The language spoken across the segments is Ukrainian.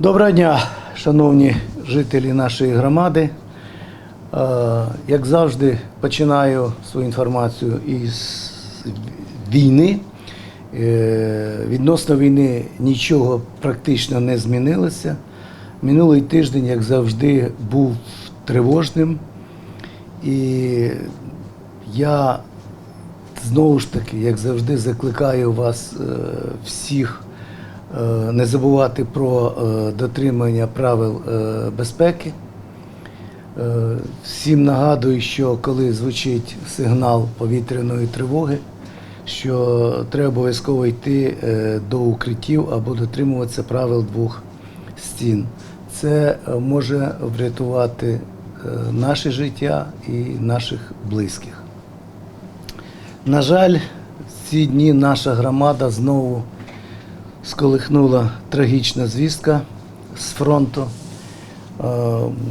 Доброго дня, шановні жителі нашої громади. Е, Як завжди, починаю свою інформацію із війни. Е, Відносно війни нічого практично не змінилося. Минулий тиждень, як завжди, був тривожним. І я знову ж таки, як завжди, закликаю вас е, всіх не забувати про е, дотримання правил е, безпеки. Е, Всім нагадую, що коли звучить сигнал повітряної тривоги, що треба обов'язково йти е, до укриттів або дотримуватися правил двох стін. Це е, може врятувати е, наше життя і наших близьких. На жаль, в ці дні наша громада знову сколихнула трагічна звістка з фронту. Е,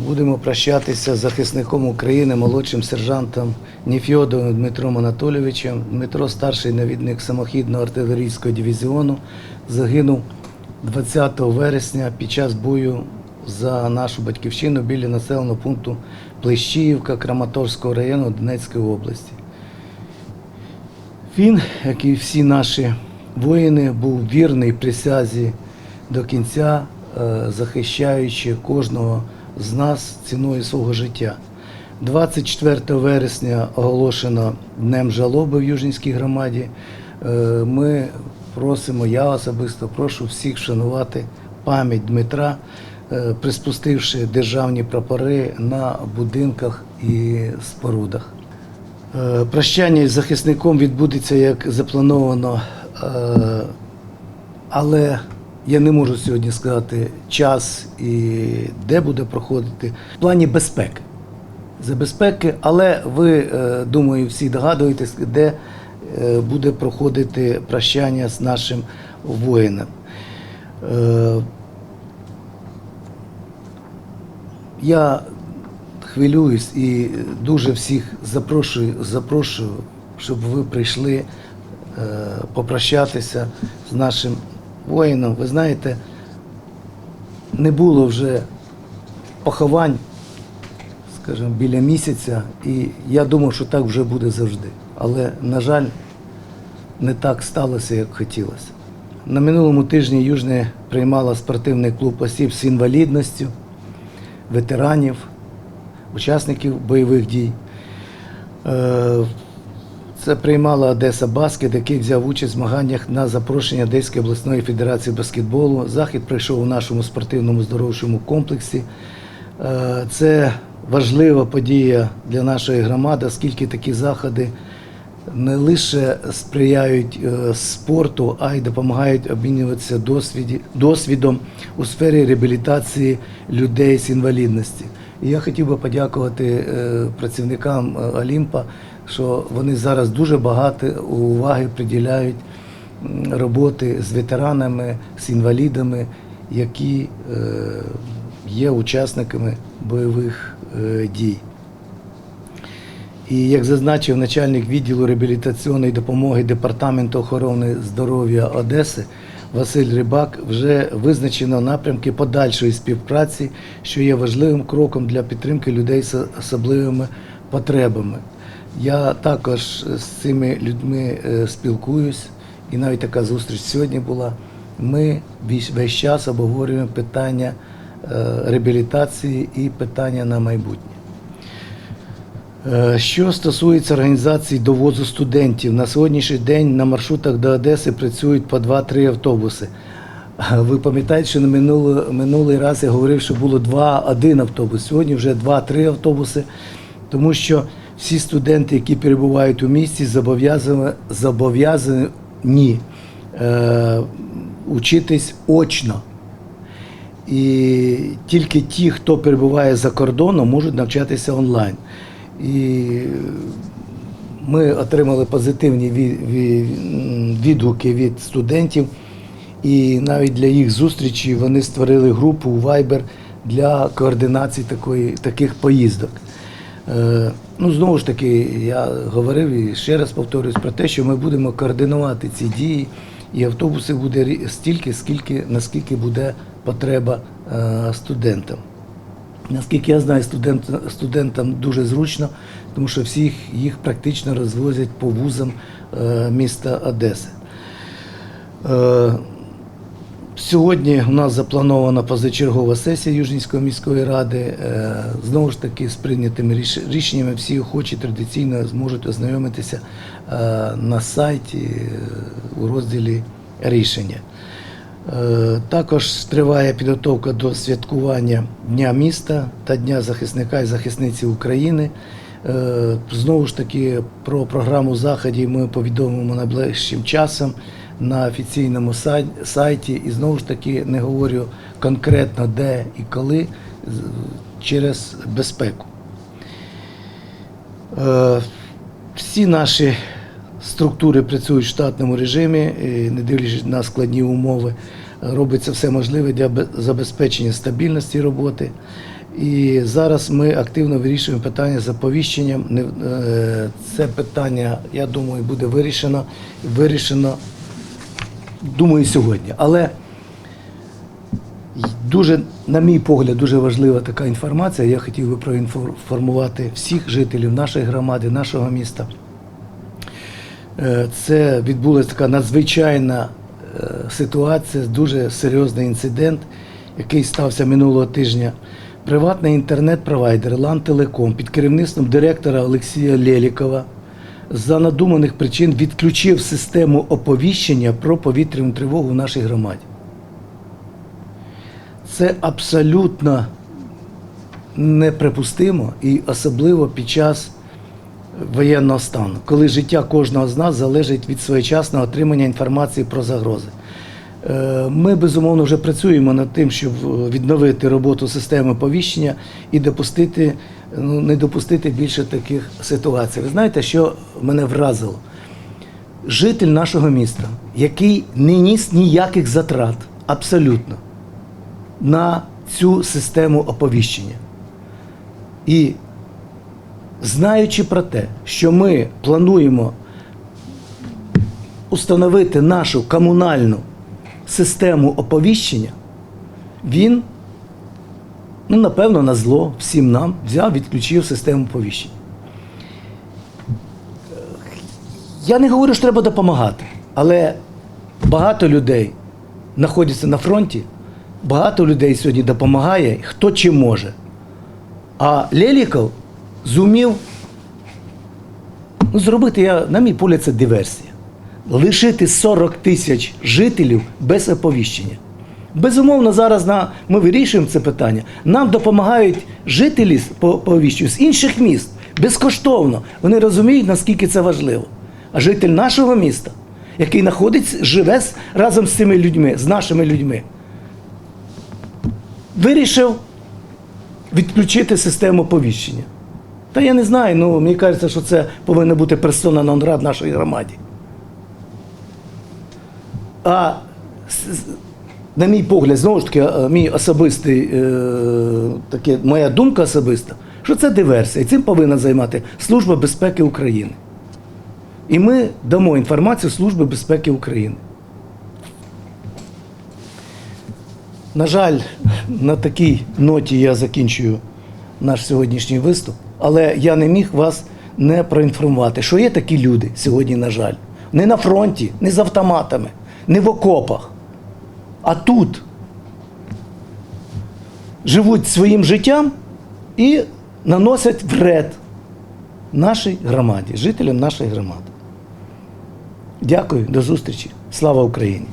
Будемо прощатися з захисником України, молодшим сержантом Ніфьодовим Дмитром Анатолійовичем. Дмитро, старший навідник самохідного артилерійського дивізіону, загинув 20 вересня під час бою за нашу батьківщину біля населеного пункту Плещіївка Краматорського району Донецької області. Він, як і всі наші воїни, був вірний присязі до кінця, е, захищаючи кожного з нас ціною свого життя. 24 вересня оголошено Днем жалоби в Южнівській громаді. Е, Ми просимо, я особисто прошу всіх вшанувати пам'ять Дмитра, е, приспустивши державні прапори на будинках і спорудах. Прощання із захисником відбудеться як заплановано, але я не можу сьогодні сказати час і де буде проходити в плані безпеки. За безпеки, але ви, е, думаю, всі догадуєтесь, де е, буде проходити прощання з нашим воїном. Е, Я хвилююсь і дуже всіх запрошую, запрошую, щоб ви прийшли е, попрощатися з нашим воїном. Ви знаєте, не було вже поховань, скажімо, біля місяця, і я думав, що так вже буде завжди. Але, на жаль, не так сталося, як хотілося. На минулому тижні Южне приймала спортивний клуб осіб з інвалідністю, ветеранів, учасників бойових дій. Це приймала Одеса Баскет, який взяв участь в змаганнях на запрошення Одеської обласної федерації баскетболу. Захід пройшов у нашому спортивному здоровчому комплексі. Е, Це важлива подія для нашої громади, оскільки такі заходи не лише сприяють е, спорту, а й допомагають обмінюватися досвідом у сфері реабілітації людей з інвалідності. І я хотів би подякувати е, працівникам Олімпа, що вони зараз дуже багато уваги приділяють роботи з ветеранами, з інвалідами, які е, є учасниками бойових е, дій. І як зазначив начальник відділу реабілітаційної допомоги Департаменту охорони здоров'я Одеси Василь Рибак, вже визначено напрямки подальшої співпраці, що є важливим кроком для підтримки людей з особливими потребами. Я також з цими людьми е, спілкуюсь, і навіть така зустріч сьогодні була. Ми весь час обговорюємо питання е, реабілітації і питання на майбутнє. Е, Що стосується організації довозу студентів, на сьогоднішній день на маршрутах до Одеси працюють по 2-3 автобуси. Ви пам'ятаєте, що на минулий, минулий раз я говорив, що було 2-1 автобус. Сьогодні вже 2-3 автобуси, тому що всі студенти, які перебувають у місті, зобов'язані, зобов'язані е, учитись очно. І тільки ті, хто перебуває за кордоном, можуть навчатися онлайн. І ми отримали позитивні ві- ві- відгуки від студентів, і навіть для їх зустрічі вони створили групу Viber для координації такої, таких поїздок. Е, Ну, знову ж таки, я говорив і ще раз повторюсь про те, що ми будемо координувати ці дії, і автобусів буде стільки, скільки, наскільки буде потреба е, студентам. Наскільки я знаю, студент, студентам дуже зручно, тому що всіх їх практично розвозять по вузам е, міста Одеси. Сьогодні у нас запланована позачергова сесія Южнінської міської ради. Е, Знову ж таки, з прийнятими рішеннями всі охочі традиційно зможуть ознайомитися е, на сайті е, у розділі рішення. Також триває підготовка до святкування Дня міста та Дня захисника і захисниці України. Знову ж таки, про програму заходів ми повідомимо найближчим часом на офіційному сайті. І знову ж таки не говорю конкретно де і коли через безпеку. Е, Всі наші структури працюють в штатному режимі, не дивлячись на складні умови, робиться все можливе для забезпечення стабільності роботи. І зараз ми активно вирішуємо питання з оповіщенням. Е, Це питання, я думаю, буде вирішено. Вирішено, думаю, сьогодні. Але Дуже, на мій погляд, дуже важлива така інформація. Я хотів би проінформувати всіх жителів нашої громади, нашого міста. Е, Це відбулася така надзвичайна е, ситуація, дуже серйозний інцидент, який стався минулого тижня. Приватний інтернет-провайдер Лантелеком під керівництвом директора Олексія Лєлікова за надуманих причин відключив систему оповіщення про повітряну тривогу в нашій громаді. Це абсолютно неприпустимо і особливо під час воєнного стану, коли життя кожного з нас залежить від своєчасного отримання інформації про загрози. Е, Ми безумовно вже працюємо над тим, щоб відновити роботу системи повіщення і допустити, ну, не допустити більше таких ситуацій. Ви знаєте, що мене вразило? Житель нашого міста, який не ніс ніяких затрат, абсолютно на цю систему оповіщення. І знаючи про те, що ми плануємо установити нашу комунальну систему оповіщення, він, ну, напевно, на зло всім нам взяв, відключив систему оповіщення. Я не говорю, що треба допомагати, але багато людей знаходяться на фронті, багато людей сьогодні допомагає, хто чим може. А Леліков зумів ну, зробити, я, на мій погляд, це диверсія. Лишити 40 тисяч жителів без оповіщення. Безумовно, зараз на, ми вирішуємо це питання. Нам допомагають жителі по повіщенню з інших міст безкоштовно. Вони розуміють, наскільки це важливо. А житель нашого міста, який знаходиться, живе разом з цими людьми, з нашими людьми, вирішив відключити систему повіщення. Та я не знаю, ну мені кажеться, що це повинна бути персона нон град в нашій громаді. А на мій погляд, знову ж таки, е, мій особистий, е, таке, моя думка особиста, що це диверсія. І цим повинна займати Служба безпеки України. І ми дамо інформацію Служби безпеки України. На жаль, на такій ноті я закінчую наш сьогоднішній виступ, але я не міг вас не проінформувати, що є такі люди сьогодні, на жаль, не на фронті, не з автоматами, не в окопах, а тут живуть своїм життям і наносять вред нашій громаді, жителям нашої громади. Дякую, до зустрічі. Слава Україні!